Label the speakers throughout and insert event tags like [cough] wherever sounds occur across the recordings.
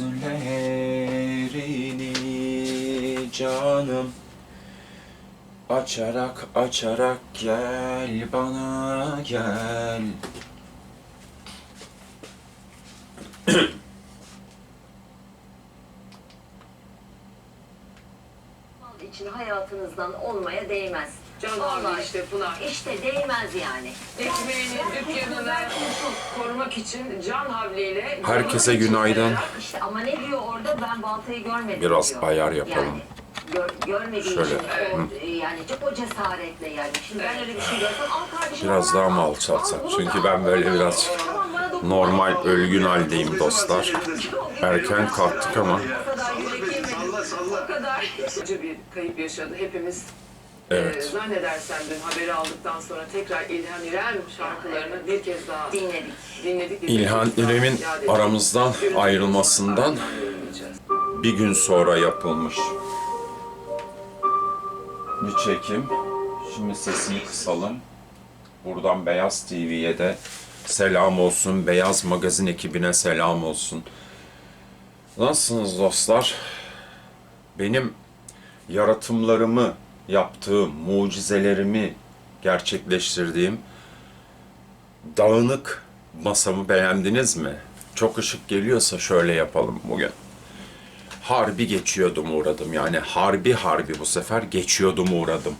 Speaker 1: gözlerini canım Açarak açarak gel bana gel [clears throat]
Speaker 2: için hayatınızdan olmaya değmez.
Speaker 3: Can
Speaker 2: Vallahi
Speaker 3: abi işte Pınar.
Speaker 2: İşte değmez yani.
Speaker 3: Ekmeğini, dükkanını korumak için can havliyle...
Speaker 1: Herkese günaydın.
Speaker 2: İşte ama ne diyor orada ben baltayı görmedim
Speaker 1: Biraz
Speaker 2: diyor.
Speaker 1: ayar yapalım.
Speaker 2: Yani gör, görmediği
Speaker 1: Şöyle,
Speaker 2: için o, e, yani çok o cesaretle yani. Şimdi ben öyle bir şey görsem al kardeşim.
Speaker 1: Biraz daha mı
Speaker 2: al,
Speaker 1: alçaltsak?
Speaker 2: bunu
Speaker 1: Çünkü ben böyle biraz. Normal ölgün haldeyim dostlar. Erken kalktık ama
Speaker 2: yürek yemedim.
Speaker 3: O kadar acı bir kayıp yaşadı hepimiz.
Speaker 1: Evet.
Speaker 3: Ee, zannedersem dün haberi aldıktan sonra tekrar İlhan İrem şarkılarını bir kez daha
Speaker 2: Dinledik.
Speaker 3: dinledik.
Speaker 1: İlhan İrem'in aramızdan ayrılmasından bir gün sonra yapılmış bir çekim. Şimdi sesini kısalım. Buradan Beyaz TV'ye de selam olsun. Beyaz Magazin ekibine selam olsun. Nasılsınız dostlar? Benim yaratımlarımı yaptığım, mucizelerimi gerçekleştirdiğim dağınık masamı beğendiniz mi? Çok ışık geliyorsa şöyle yapalım bugün harbi geçiyordum uğradım. Yani harbi harbi bu sefer geçiyordum uğradım.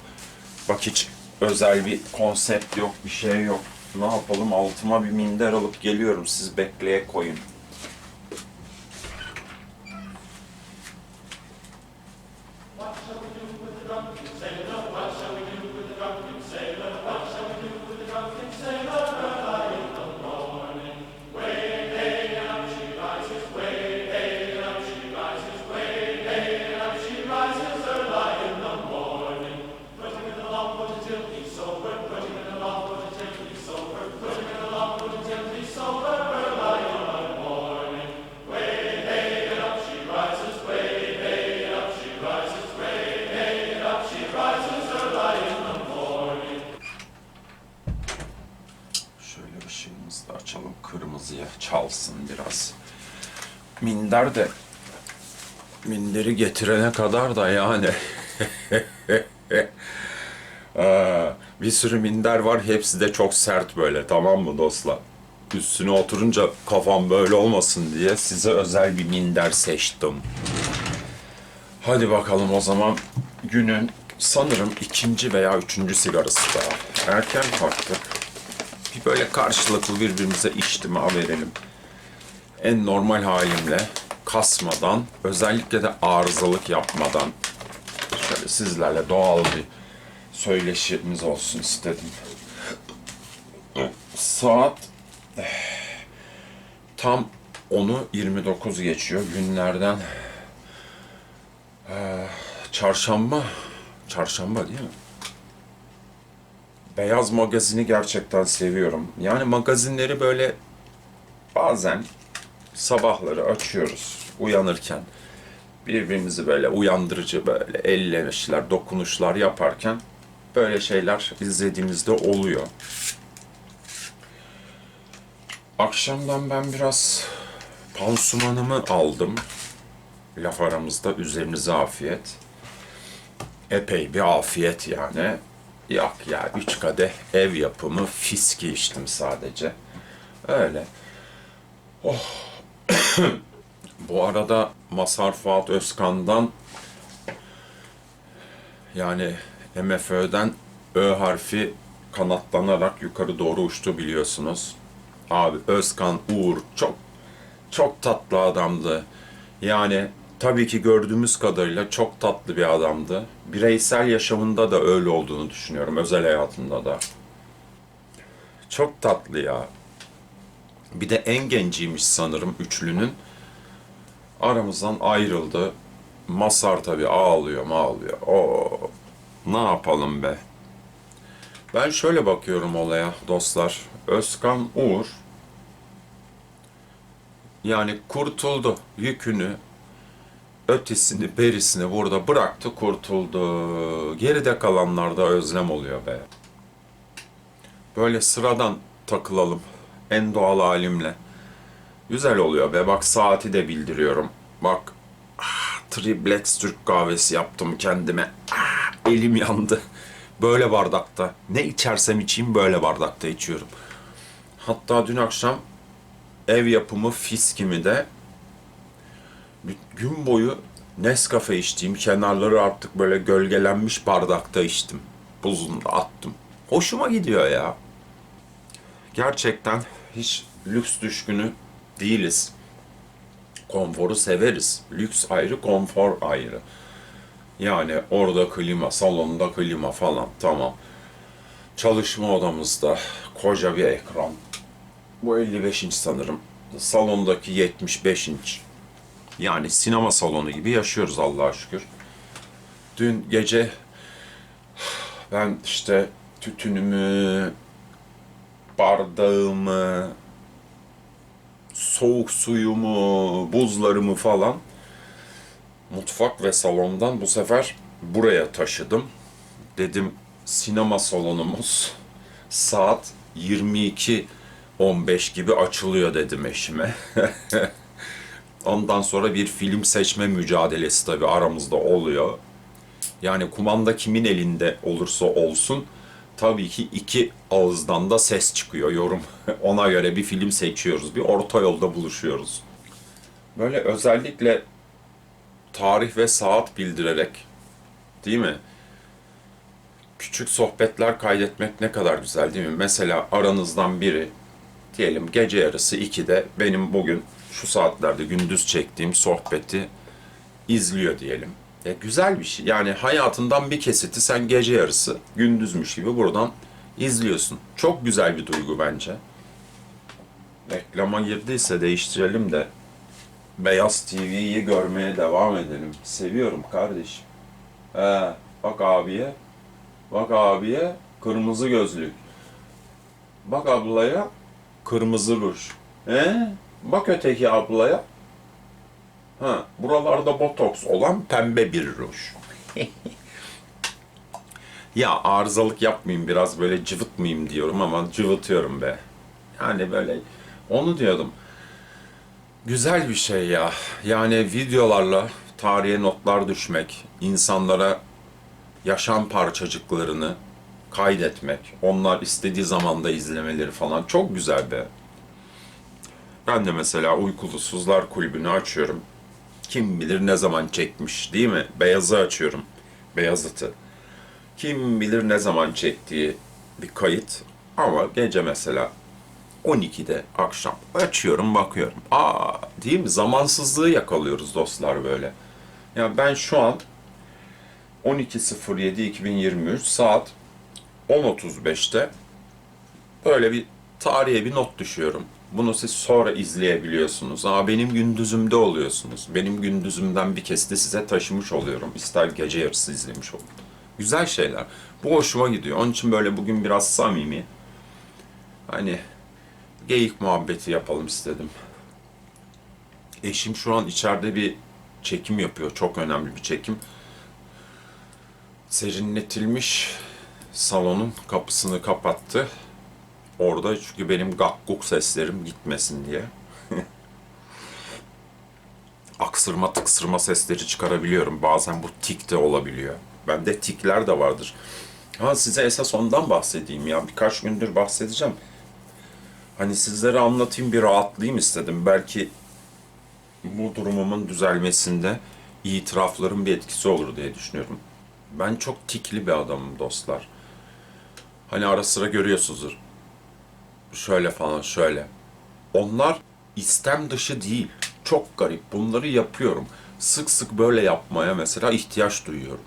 Speaker 1: Bak hiç özel bir konsept yok, bir şey yok. Ne yapalım altıma bir minder alıp geliyorum. Siz bekleye koyun. Biraz. Minder de minderi getirene kadar da yani Aa, [laughs] bir sürü minder var hepsi de çok sert böyle tamam mı dostlar? Üstüne oturunca kafam böyle olmasın diye size özel bir minder seçtim. Hadi bakalım o zaman günün sanırım ikinci veya üçüncü sigarası daha. Erken kalktık. Bir böyle karşılıklı birbirimize içtima verelim. En normal halimle kasmadan, özellikle de arızalık yapmadan şöyle sizlerle doğal bir söyleşimiz olsun istedim. Saat tam 10'u 29 geçiyor. Günlerden çarşamba, çarşamba değil mi? Beyaz magazini gerçekten seviyorum. Yani magazinleri böyle bazen sabahları açıyoruz uyanırken birbirimizi böyle uyandırıcı böyle ellemişler, dokunuşlar yaparken böyle şeyler izlediğimizde oluyor. Akşamdan ben biraz pansumanımı aldım. Laf aramızda üzerinize afiyet. Epey bir afiyet yani. Yok ya üç kadeh ev yapımı fiski içtim sadece. Öyle. Oh. Bu arada Masar Fuat Özkan'dan yani MFÖ'den Ö harfi kanatlanarak yukarı doğru uçtu biliyorsunuz. Abi Özkan Uğur çok çok tatlı adamdı. Yani tabii ki gördüğümüz kadarıyla çok tatlı bir adamdı. Bireysel yaşamında da öyle olduğunu düşünüyorum. Özel hayatında da. Çok tatlı ya. Bir de en genciymiş sanırım üçlünün. Aramızdan ayrıldı. Masar tabii ağlıyor ağlıyor. Oo, ne yapalım be. Ben şöyle bakıyorum olaya dostlar. Özkan Uğur yani kurtuldu yükünü ötesini berisini burada bıraktı kurtuldu. Geride kalanlarda özlem oluyor be. Böyle sıradan takılalım. En doğal halimle. Güzel oluyor be. Bak saati de bildiriyorum. Bak ah, triplex Türk kahvesi yaptım kendime. Ah, elim yandı. Böyle bardakta. Ne içersem içeyim böyle bardakta içiyorum. Hatta dün akşam ev yapımı fiskimi de gün boyu Nescafe içtiğim kenarları artık böyle gölgelenmiş bardakta içtim. Buzunda attım. Hoşuma gidiyor ya. Gerçekten hiç lüks düşkünü değiliz. Konforu severiz. Lüks ayrı, konfor ayrı. Yani orada klima, salonda klima falan tamam. Çalışma odamızda koca bir ekran. Bu 55 inç sanırım. Salondaki 75 inç. Yani sinema salonu gibi yaşıyoruz Allah'a şükür. Dün gece ben işte tütünümü, bardağımı, soğuk suyumu, buzlarımı falan mutfak ve salondan bu sefer buraya taşıdım. Dedim sinema salonumuz saat 22.15 gibi açılıyor dedim eşime. [laughs] Ondan sonra bir film seçme mücadelesi tabii aramızda oluyor. Yani kumanda kimin elinde olursa olsun tabii ki iki ağızdan da ses çıkıyor yorum. [laughs] Ona göre bir film seçiyoruz. Bir orta yolda buluşuyoruz. Böyle özellikle tarih ve saat bildirerek değil mi? Küçük sohbetler kaydetmek ne kadar güzel değil mi? Mesela aranızdan biri diyelim gece yarısı 2'de benim bugün şu saatlerde gündüz çektiğim sohbeti izliyor diyelim. Ya güzel bir şey. Yani hayatından bir kesiti sen gece yarısı gündüzmüş gibi buradan izliyorsun. Çok güzel bir duygu bence. Reklama girdiyse değiştirelim de Beyaz TV'yi görmeye devam edelim. Seviyorum kardeşim. He, bak abiye. Bak abiye kırmızı gözlük. Bak ablaya kırmızı ruj. He? Bak öteki ablaya. Ha, buralarda botoks olan pembe bir ruj. ya arızalık yapmayayım biraz böyle cıvıtmayayım diyorum ama cıvıtıyorum be. Yani böyle onu diyordum. Güzel bir şey ya. Yani videolarla tarihe notlar düşmek, insanlara yaşam parçacıklarını kaydetmek, onlar istediği zamanda izlemeleri falan çok güzel be. Ben de mesela Uykulusuzlar Kulübü'nü açıyorum. Kim bilir ne zaman çekmiş değil mi? Beyazı açıyorum. Beyazıt'ı. Kim bilir ne zaman çektiği bir kayıt. Ama gece mesela 12'de akşam açıyorum bakıyorum. Aa değil mi? Zamansızlığı yakalıyoruz dostlar böyle. Ya ben şu an 12.07.2023 saat 10.35'te böyle bir tarihe bir not düşüyorum. Bunu siz sonra izleyebiliyorsunuz. Aa benim gündüzümde oluyorsunuz. Benim gündüzümden bir kesti size taşımış oluyorum. İster gece yarısı izlemiş olun. Güzel şeyler. Bu hoşuma gidiyor. Onun için böyle bugün biraz samimi. Hani geyik muhabbeti yapalım istedim. Eşim şu an içeride bir çekim yapıyor. Çok önemli bir çekim. Serinletilmiş salonun kapısını kapattı. Orada çünkü benim gakkuk seslerim gitmesin diye. [laughs] Aksırma tıksırma sesleri çıkarabiliyorum. Bazen bu tik de olabiliyor. Bende tikler de vardır. Ha size esas ondan bahsedeyim ya. Birkaç gündür bahsedeceğim. Hani sizlere anlatayım bir rahatlayayım istedim. Belki bu durumumun düzelmesinde itirafların bir etkisi olur diye düşünüyorum. Ben çok tikli bir adamım dostlar. Hani ara sıra görüyorsunuzdur. Şöyle falan şöyle. Onlar istem dışı değil. Çok garip. Bunları yapıyorum. Sık sık böyle yapmaya mesela ihtiyaç duyuyorum.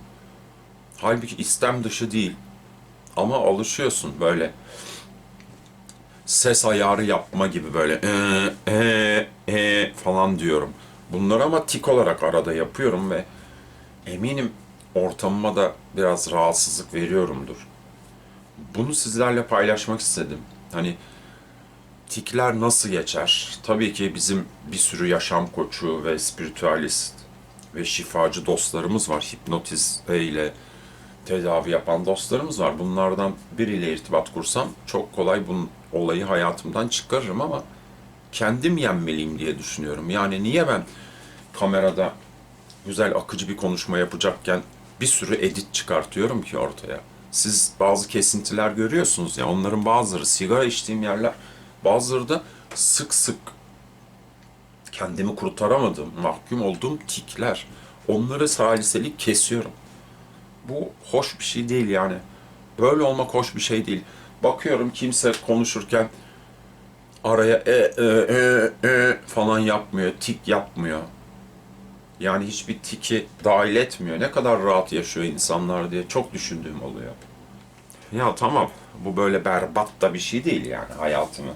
Speaker 1: Halbuki istem dışı değil. Ama alışıyorsun böyle ses ayarı yapma gibi böyle e, e, e falan diyorum. Bunları ama tik olarak arada yapıyorum ve eminim ortamıma da biraz rahatsızlık veriyorumdur. Bunu sizlerle paylaşmak istedim. Hani tikler nasıl geçer? Tabii ki bizim bir sürü yaşam koçu ve spiritüalist ve şifacı dostlarımız var. Hipnotize ile tedavi yapan dostlarımız var. Bunlardan biriyle irtibat kursam çok kolay bunun olayı hayatımdan çıkarırım ama kendim yenmeliyim diye düşünüyorum. Yani niye ben kamerada güzel akıcı bir konuşma yapacakken bir sürü edit çıkartıyorum ki ortaya. Siz bazı kesintiler görüyorsunuz ya onların bazıları sigara içtiğim yerler bazıları da sık sık kendimi kurtaramadığım, mahkum olduğum tikler. Onları saliselik kesiyorum. Bu hoş bir şey değil yani. Böyle olmak hoş bir şey değil. Bakıyorum kimse konuşurken araya e e e e falan yapmıyor, tik yapmıyor. Yani hiçbir tiki dahil etmiyor. Ne kadar rahat yaşıyor insanlar diye çok düşündüğüm oluyor. Ya tamam, bu böyle berbat da bir şey değil yani hayatımı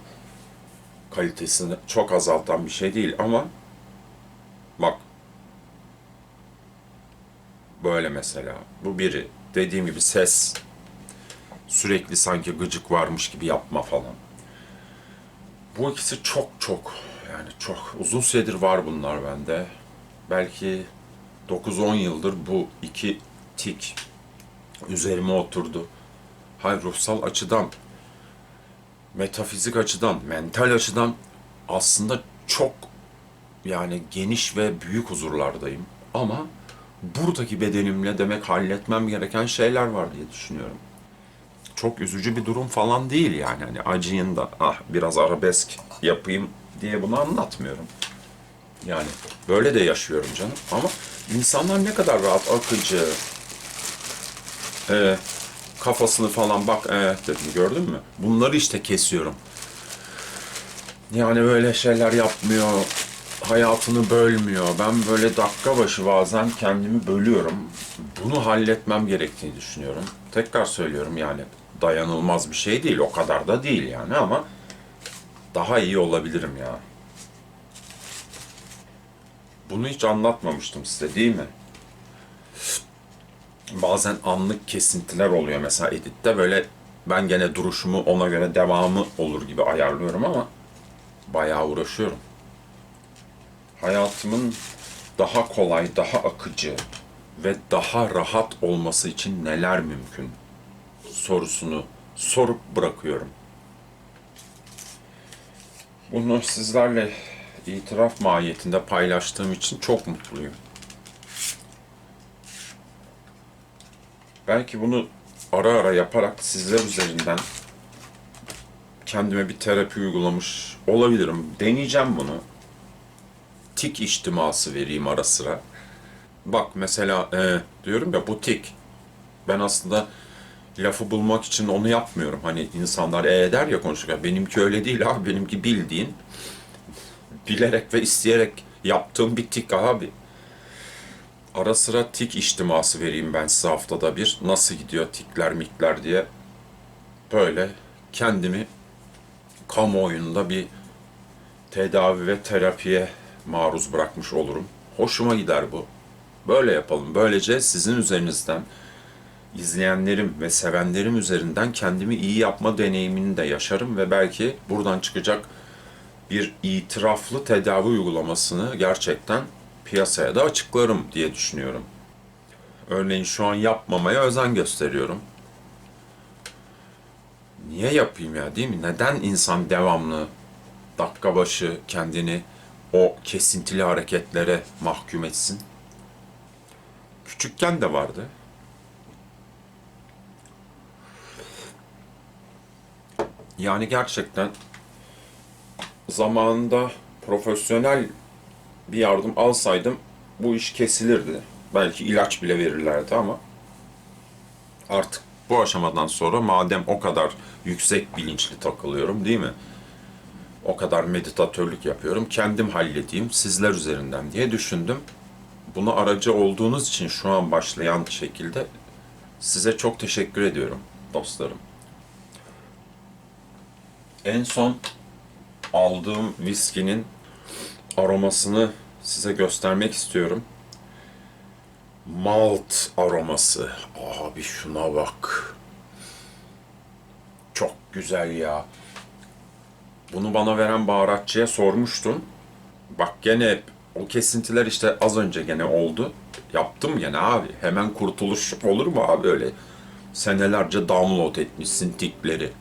Speaker 1: kalitesini çok azaltan bir şey değil ama bak böyle mesela bu biri dediğim gibi ses sürekli sanki gıcık varmış gibi yapma falan. Bu ikisi çok çok yani çok uzun süredir var bunlar bende. Belki 9-10 yıldır bu iki tik üzerime oturdu. Hayır ruhsal açıdan metafizik açıdan, mental açıdan aslında çok yani geniş ve büyük huzurlardayım. Ama buradaki bedenimle demek halletmem gereken şeyler var diye düşünüyorum. Çok üzücü bir durum falan değil yani. Hani acıyın da ah biraz arabesk yapayım diye bunu anlatmıyorum. Yani böyle de yaşıyorum canım. Ama insanlar ne kadar rahat, akıcı, e, kafasını falan bak evet dedim gördün mü? Bunları işte kesiyorum. Yani böyle şeyler yapmıyor, hayatını bölmüyor. Ben böyle dakika başı bazen kendimi bölüyorum. Bunu halletmem gerektiğini düşünüyorum. Tekrar söylüyorum yani dayanılmaz bir şey değil. O kadar da değil yani ama daha iyi olabilirim ya. Bunu hiç anlatmamıştım size değil mi? Bazen anlık kesintiler oluyor mesela editte böyle ben gene duruşumu ona göre devamı olur gibi ayarlıyorum ama bayağı uğraşıyorum. Hayatımın daha kolay, daha akıcı ve daha rahat olması için neler mümkün sorusunu sorup bırakıyorum. Bunu sizlerle itiraf mahiyetinde paylaştığım için çok mutluyum. Belki bunu ara ara yaparak sizler üzerinden kendime bir terapi uygulamış olabilirim. Deneyeceğim bunu. Tik içtiması vereyim ara sıra. Bak mesela e, diyorum ya bu tik. Ben aslında lafı bulmak için onu yapmıyorum. Hani insanlar e der ya konuşurken. Benimki öyle değil abi. Benimki bildiğin bilerek ve isteyerek yaptığım bir tik abi. Ara sıra tik içtiması vereyim ben size haftada bir. Nasıl gidiyor tikler mikler diye. Böyle kendimi kamuoyunda bir tedavi ve terapiye maruz bırakmış olurum. Hoşuma gider bu. Böyle yapalım. Böylece sizin üzerinizden izleyenlerim ve sevenlerim üzerinden kendimi iyi yapma deneyimini de yaşarım ve belki buradan çıkacak bir itiraflı tedavi uygulamasını gerçekten piyasaya da açıklarım diye düşünüyorum. Örneğin şu an yapmamaya özen gösteriyorum. Niye yapayım ya değil mi? Neden insan devamlı dakika başı kendini o kesintili hareketlere mahkum etsin? Küçükken de vardı. Yani gerçekten zamanında profesyonel bir yardım alsaydım bu iş kesilirdi. Belki ilaç bile verirlerdi ama artık bu aşamadan sonra madem o kadar yüksek bilinçli takılıyorum değil mi? O kadar meditatörlük yapıyorum. Kendim halledeyim sizler üzerinden diye düşündüm. Buna aracı olduğunuz için şu an başlayan şekilde size çok teşekkür ediyorum dostlarım. En son aldığım viskinin aromasını size göstermek istiyorum. Malt aroması. Abi şuna bak. Çok güzel ya. Bunu bana veren baharatçıya sormuştum. Bak gene hep o kesintiler işte az önce gene oldu. Yaptım gene abi. Hemen kurtuluş olur mu abi öyle? Senelerce download etmişsin tikleri.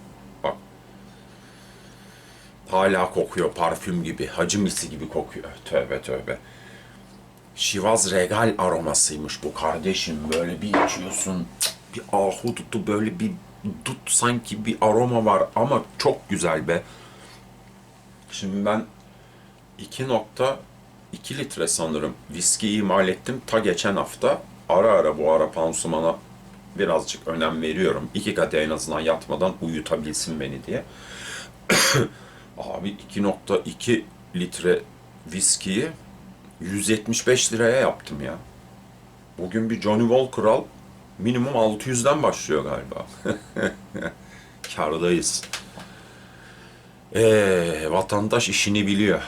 Speaker 1: Hala kokuyor parfüm gibi. Hacı misi gibi kokuyor. Tövbe tövbe. Şivaz Regal aromasıymış bu kardeşim. Böyle bir içiyorsun. Bir ahududu böyle bir dut sanki bir aroma var ama çok güzel be. Şimdi ben 2.2 litre sanırım viski imal ettim ta geçen hafta. Ara ara bu ara pansumana birazcık önem veriyorum. İki kadeh en azından yatmadan uyutabilsin beni diye. [clears throat] Abi 2.2 litre viskiyi 175 liraya yaptım ya. Bugün bir Johnny Walker al minimum 600'den başlıyor galiba. [laughs] Kardayız. Ee, vatandaş işini biliyor.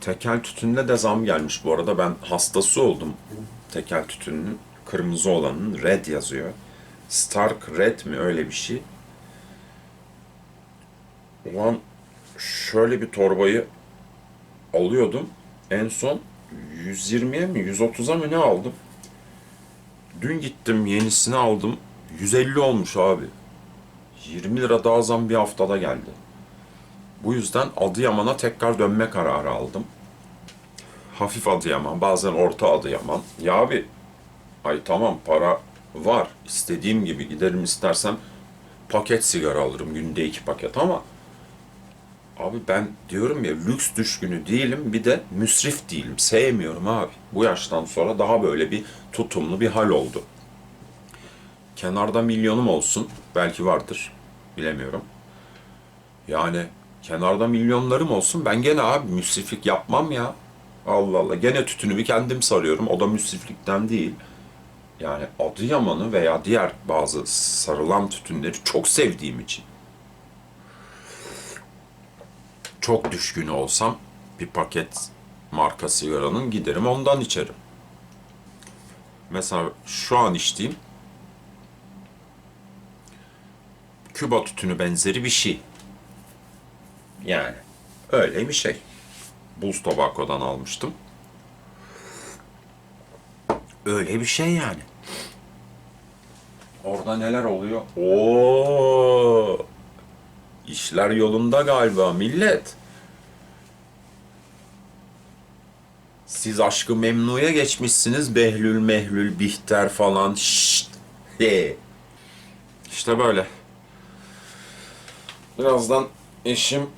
Speaker 1: Tekel tütününe de zam gelmiş bu arada. Ben hastası oldum tekel tütününün. Kırmızı olanın red yazıyor. Stark red mi öyle bir şey. Ulan şöyle bir torbayı alıyordum. En son 120'ye mi 130'a mı ne aldım? Dün gittim yenisini aldım. 150 olmuş abi. 20 lira daha zam bir haftada geldi. Bu yüzden Adıyaman'a tekrar dönme kararı aldım. Hafif Adıyaman, bazen orta Adıyaman. Ya abi, ay tamam para var. İstediğim gibi giderim istersem paket sigara alırım günde iki paket ama abi ben diyorum ya lüks düşkünü değilim bir de müsrif değilim. Sevmiyorum abi. Bu yaştan sonra daha böyle bir tutumlu bir hal oldu. Kenarda milyonum olsun. Belki vardır. Bilemiyorum. Yani kenarda milyonlarım olsun. Ben gene abi müsriflik yapmam ya. Allah Allah. Gene tütünü bir kendim sarıyorum. O da müsriflikten değil. Yani Adıyaman'ı veya diğer bazı sarılan tütünleri çok sevdiğim için. Çok düşkün olsam bir paket marka sigaranın giderim ondan içerim. Mesela şu an içtiğim Küba tütünü benzeri bir şey. Yani öyle bir şey. Buz Tobacco'dan almıştım. Öyle bir şey yani. Orada neler oluyor? Oo! İşler yolunda galiba millet. Siz aşkı memnuya geçmişsiniz. Behlül, Mehlül, Bihter falan. Şşt. He. İşte böyle. Birazdan eşim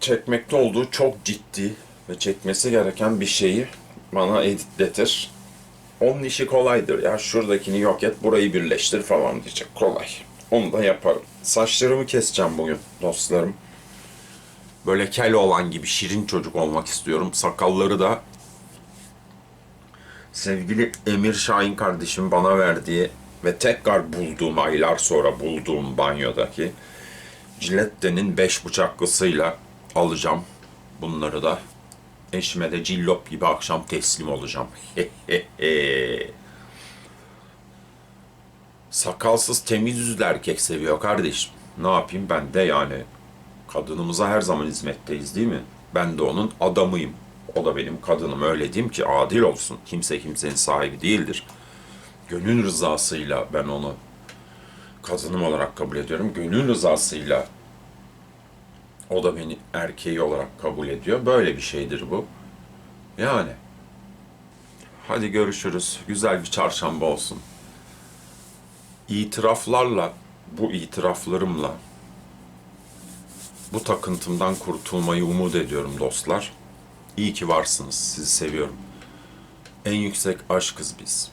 Speaker 1: çekmekte olduğu çok ciddi ve çekmesi gereken bir şeyi bana editletir. Onun işi kolaydır ya. Şuradakini yok et, burayı birleştir falan diyecek. Kolay. Onu da yaparım. Saçlarımı keseceğim bugün dostlarım. Böyle kel olan gibi şirin çocuk olmak istiyorum. Sakalları da sevgili Emir Şahin kardeşim bana verdiği ve tekrar bulduğum aylar sonra bulduğum banyodaki Cilette'nin beş bıçaklısıyla alacağım bunları da. Eşime de cillop gibi akşam teslim olacağım. [laughs] Sakalsız temiz yüzlü erkek seviyor kardeşim. Ne yapayım ben de yani. Kadınımıza her zaman hizmetteyiz değil mi? Ben de onun adamıyım. O da benim kadınım öyle diyeyim ki adil olsun. Kimse kimsenin sahibi değildir. Gönül rızasıyla ben onu kadınım olarak kabul ediyorum. Gönül rızasıyla o da beni erkeği olarak kabul ediyor. Böyle bir şeydir bu. Yani. Hadi görüşürüz. Güzel bir çarşamba olsun. İtiraflarla, bu itiraflarımla bu takıntımdan kurtulmayı umut ediyorum dostlar. İyi ki varsınız. Sizi seviyorum. En yüksek aşkız biz.